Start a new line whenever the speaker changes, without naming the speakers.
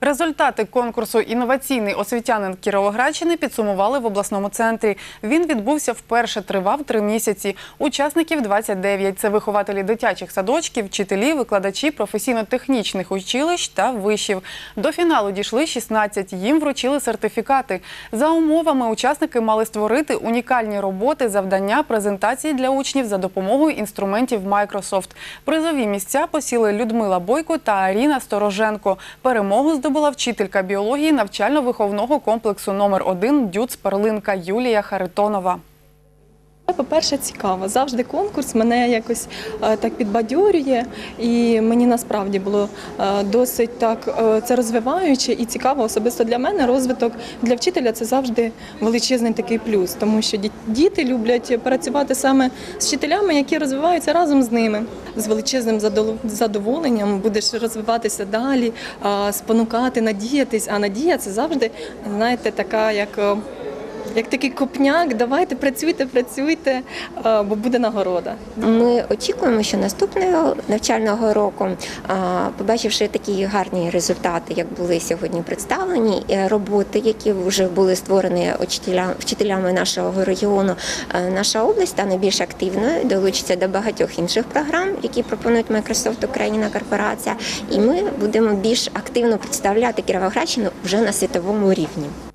Результати конкурсу Інноваційний освітянин Кіровоградщини підсумували в обласному центрі. Він відбувся вперше, тривав три місяці. Учасників 29. Це вихователі дитячих садочків, вчителі, викладачі професійно-технічних училищ та вишів. До фіналу дійшли 16. Їм вручили сертифікати. За умовами учасники мали створити унікальні роботи, завдання, презентації для учнів за допомогою інструментів Microsoft. Призові місця посіли Людмила Бойко та Аріна Стороженко. Перемогу здобула вчителька біології навчально-виховного комплексу номер 1 Дюц Перлинка Юлія Харитонова.
По-перше, цікаво. Завжди конкурс мене якось е, так підбадьорює, і мені насправді було е, досить так е, це розвиваюче і цікаво. Особисто для мене розвиток для вчителя це завжди величезний такий плюс, тому що ді- діти люблять працювати саме з вчителями, які розвиваються разом з ними. З величезним задоволенням будеш розвиватися далі, спонукати, надіятись. А надія це завжди, знаєте, така як. Е, як такий копняк, давайте працюйте, працюйте, е, бо буде нагорода.
Ми очікуємо, що наступного навчального року, побачивши такі гарні результати, як були сьогодні представлені, е, роботи, які вже були створені вчителями нашого регіону, е, наша область стане більш активною, долучиться до багатьох інших програм, які пропонують Microsoft Україна корпорація, і ми будемо більш активно представляти Кіровоградщину вже на світовому рівні.